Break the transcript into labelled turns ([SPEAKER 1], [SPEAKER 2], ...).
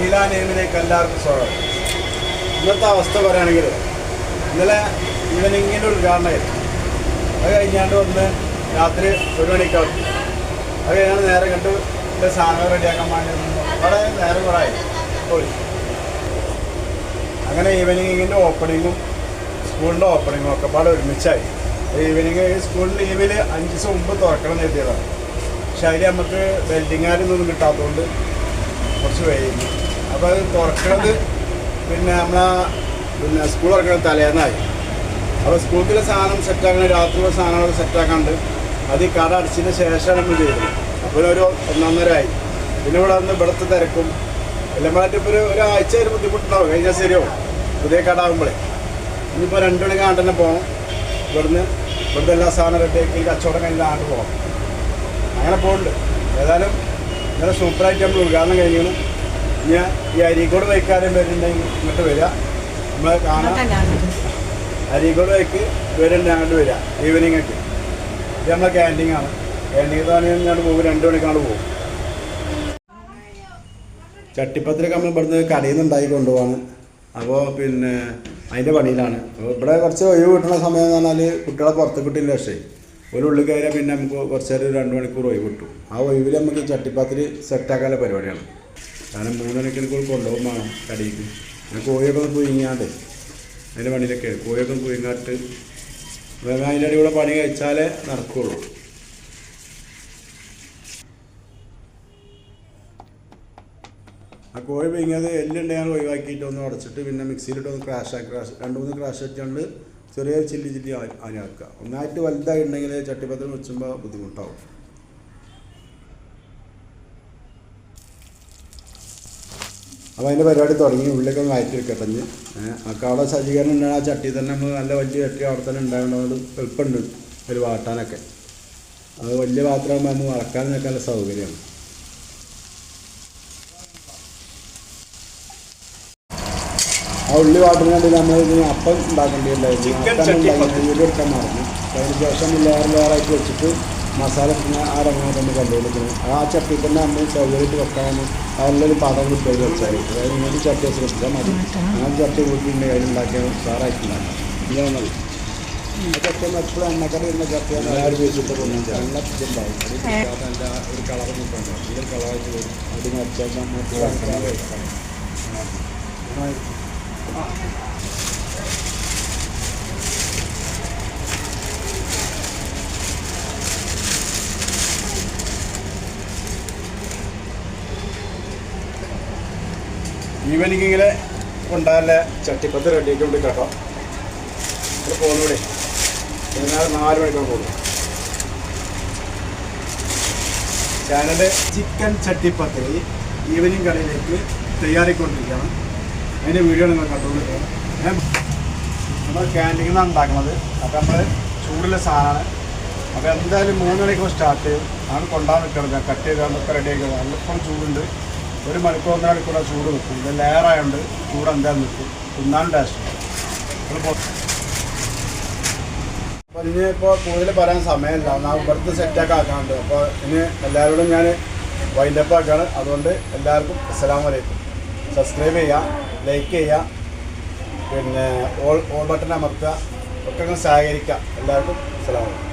[SPEAKER 1] മഹിളാ നിയമത്തിലേക്ക് എല്ലാവർക്കും സ്വാഗതം. ഇന്നത്തെ അവസ്ഥ പറയുകയാണെങ്കിൽ ഇന്നലെ ഒരു ഉദ്ഘാടനമായിരുന്നു അത് കഴിഞ്ഞാണ്ട് വന്ന് രാത്രി ഒരു മണിക്കാവും അത് കഴിഞ്ഞാൽ നേരെ കണ്ട് എന്റെ സാധനം റെഡിയാക്കാൻ വേണ്ടി അവിടെ നേരം കുറേ പോയി. അങ്ങനെ ഈവനിങ്ങിന്റെ ഓപ്പണിങ്ങും സ്കൂളിന്റെ ഓപ്പണിങ്ങും ഒക്കെ പാടെ ഒരുമിച്ചായി. ഈവനിങ് സ്കൂൾ ലീവിൽ അഞ്ച് ദിവസം മുമ്പ് തുറക്കണം എന്ന് പക്ഷെ അതിൽ നമുക്ക് വെൽഡിങ്ങാരൊന്നും കിട്ടാത്തതുകൊണ്ട് കുറച്ച് വൈകി. അപ്പോൾ അത് തുറക്കണത് പിന്നെ നമ്മളെ പിന്നെ സ്കൂൾ തുറക്കണത് തലേന്നായി. അപ്പോൾ സ്കൂളിലെ സാധനം സെറ്റാക്കണം രാത്രിയുള്ള സാധനങ്ങൾ സെറ്റാക്കാണ്ട് അത് ഈ കട അടിച്ചതിന് ശേഷമാണ് നമ്മൾ ചെയ്തത്. അപ്പോൾ ഒരു ഒന്നൊന്നരായി പിന്നെ ഇവിടെ വന്ന് ഇവിടുത്തെ തിരക്കും. എല്ലാം പറഞ്ഞിട്ട് ഇപ്പോൾ ഒരു ഒരാഴ്ച ഒരു ബുദ്ധിമുട്ടുണ്ടാവും. കഴിഞ്ഞാൽ ശരിയാവും. പുതിയ കട ആകുമ്പോഴേ ഇനിയിപ്പോൾ രണ്ട് മണിക്ക് ആണ്ട് തന്നെ പോകണം ഇവിടുന്ന് ഇവിടുത്തെ എല്ലാ സാധനം റെഡിയാക്കി കച്ചവടം കഴിഞ്ഞാൽ ആണ്ട് പോകണം അങ്ങനെ പോകുന്നുണ്ട് ഏതായാലും ഇന്നലെ സൂപ്പറായിട്ട് നമ്മൾ ഉദ്ഘാടനം കഴിഞ്ഞു ഇനി ഈ അരീക്കോട് ബൈക്കാരും വരുന്നുണ്ടെങ്കിൽ ഇങ്ങോട്ട് വരിക നമ്മളെ കാണാം. അരീക്കോട് വൈക്ക് വരുന്നുണ്ട് വരിക ഈവനിങ് ഒക്കെ ഇത് നമ്മളെ ക്യാന്റീൻ ആണ്. ക്യാന്റീൻ തന്നെ ഞാൻ പോകും. രണ്ട് മണിക്കാണ് പോകും. ചട്ടിപ്പത്തിരൊക്കെ നമ്മൾ ഇവിടുന്ന് കടയിൽ നിന്ന് ഉണ്ടാക്കി കൊണ്ടുപോകാണ് അപ്പോൾ പിന്നെ അതിന്റെ പണിയിലാണ്. അപ്പോൾ ഇവിടെ കുറച്ച് ഒഴിവ് കിട്ടുന്ന സമയം എന്ന് പറഞ്ഞാൽ കുട്ടികളെ പുറത്ത് കിട്ടില്ല പക്ഷേ ഒരു ഉള്ളിൽ കയറിയാൽ പിന്നെ നമുക്ക് കുറച്ച് നേരം ഒരു രണ്ട് മണിക്കൂർ ഒഴിവ് കിട്ടും. ആ ഒഴിവിൽ നമുക്ക് ചട്ടിപ്പാത്തിരി സെറ്റാക്കാനുള്ള പരിപാടിയാണ്. കാരണം മൂന്ന് കൂടി കൊണ്ടുപോകും വേണം ഞാൻ പിന്നെ കോഴിയൊക്കെ ഒന്ന് പുഴുങ്ങിയാണ്ട് അതിന്റെ പണിയിലൊക്കെ കോഴിയൊക്കെ വേഗം അതിന്റെ അടികൂടെ പണി കഴിച്ചാലേ നടക്കുകയുള്ളൂ ആ കോഴി പിങ്ങിയത് എല്ലുണ്ട് ഞാൻ ഒഴിവാക്കിയിട്ട് ഒന്ന് ഉടച്ചിട്ട് പിന്നെ മിക്സിയിലിട്ട് ഒന്ന് ക്രാഷ് ആക്കി ക്രാഷ് രണ്ട് മൂന്ന് ക്രാഷ് വെച്ചുകൊണ്ട് ചെറിയ ചില്ലി ചില്ലി അതിനാക്കുക ഒന്നായിട്ട് വലുതായിട്ടുണ്ടെങ്കിൽ ചട്ടിപ്പത്രം വെച്ചുമ്പോൾ ബുദ്ധിമുട്ടാവും. അപ്പോൾ അതിന്റെ പരിപാടി തുടങ്ങി ഉള്ളിലൊക്കെ ഒന്ന് മാറ്റി വെക്കട്ടെ ഇനി ഒക്കെ അവിടെ സജ്ജീകരണം ഉണ്ടാകും ആ ചട്ടി തന്നെ നമ്മൾ നല്ല വലിയ ചട്ടി അവിടെ തന്നെ ഉണ്ടാകേണ്ടത് എളുപ്പമുണ്ട് ഒരു വാട്ടാനൊക്കെ. അത് വലിയ പാത്രമാകുമ്പോൾ നമ്മൾ വളക്കാൻ നല്ല സൗകര്യമാണ്. ആ ഉള്ളി വാട്ടുന്ന കണ്ടില്ല നമ്മൾ ഇതിന് അപ്പം ഉണ്ടാക്കേണ്ടിയില്ലായിരുന്നു എടുക്കാൻ മറന്നു. അതിന് ശേഷം ലെയർ ലെയറായിട്ട് വെച്ചിട്ട് മസാല പിന്നെ ആ രംഗം തന്നെ കണ്ടുകൊടുക്കുന്നത് ആ ചട്ടി തന്നെ നമ്മൾ സൗകര്യമായിട്ട് വെക്കാൻ അതിലൊരു പാത്രം കിട്ടിയത് വെച്ചാൽ അതായത് നിങ്ങൾക്ക് ചട്ടി ശ്രദ്ധിച്ചാൽ മതി. ആ ചട്ടി കൂട്ടിയിട്ടുണ്ടെങ്കിൽ അതിലുണ്ടാക്കിയാൽ സാറായിട്ടുണ്ടാക്കാം ഇങ്ങനെ മതി. ആ ചട്ടി ഒന്ന് എപ്പോഴും എണ്ണക്കറി എന്ന ചട്ടിയാണ്. എല്ലാവരും വെച്ചിട്ട് കൊണ്ടുവന്നത് നല്ല ഇതുണ്ടാവും അതിന്റെ ഒരു കളർ നിൽക്കുന്നുണ്ടാവും ഇതിൽ കളറായിട്ട് വരും. അതിന് അത്യാവശ്യം മറ്റു ഈവനിങ്ങിൽ കൊണ്ടാലെ ചട്ടിപ്പത്ത് റെഡിയാക്കി കൊണ്ട് കേട്ടോ. ഇവിടെ പോകുന്നൂടെ വൈകുന്നേരം നാല് മണിക്കൂർ പോകും ചാനൽ ചിക്കൻ ചട്ടിപ്പത്ത് ഈവനിങ് കടയിലേക്ക് തയ്യാറിക്കൊണ്ടിരിക്കുകയാണ്. അതിന്റെ വീഡിയോ നിങ്ങൾ കണ്ടുകൊണ്ടിരിക്കണം ഞാൻ നമ്മൾ ക്യാന്റീനിൽ നിന്നാണ് ഉണ്ടാക്കുന്നത്. അപ്പോൾ നമ്മൾ ചൂടുള്ള സാധനമാണ്. അപ്പോൾ എന്തായാലും മൂന്ന് മണിക്കൂർ സ്റ്റാർട്ട് ചെയ്യും. ആണ് കൊണ്ടാൻ നിൽക്കണം കട്ട് ചെയ്ത് നമുക്ക് റെഡി ആക്കുക നല്ലിപ്പം ചൂടുണ്ട്. ഒരു മണിക്കൂർ ഒന്നര കൂടെ ചൂട് നിൽക്കും. ഇത് ലെയറായതുകൊണ്ട് ചൂട് എന്താ നിൽക്കും? തിന്നാൻ ടേസ്റ്റ് അപ്പോൾ ഇനി ഇപ്പോൾ കൂടുതൽ പറയാൻ സമയമില്ല. എന്നാൽ ഇവിടുത്തെ സെറ്റൊക്കെ ആക്കാനുണ്ട്. അപ്പോൾ ഇനി എല്ലാവരോടും ഞാൻ വൈൻഡപ്പ് ആക്കുകയാണ് അതുകൊണ്ട് എല്ലാവർക്കും അസ്സലാമു വലൈക്കും സബ്സ്ക്രൈബ് ചെയ്യുക ലൈക്ക് ചെയ്യുക പിന്നെ ഓൾ ഓൾ ബട്ടൺ അമർത്തുക. ഒക്കെ സഹകരിക്കുക എല്ലാവർക്കും അസ്സലാമു അലൈക്കും.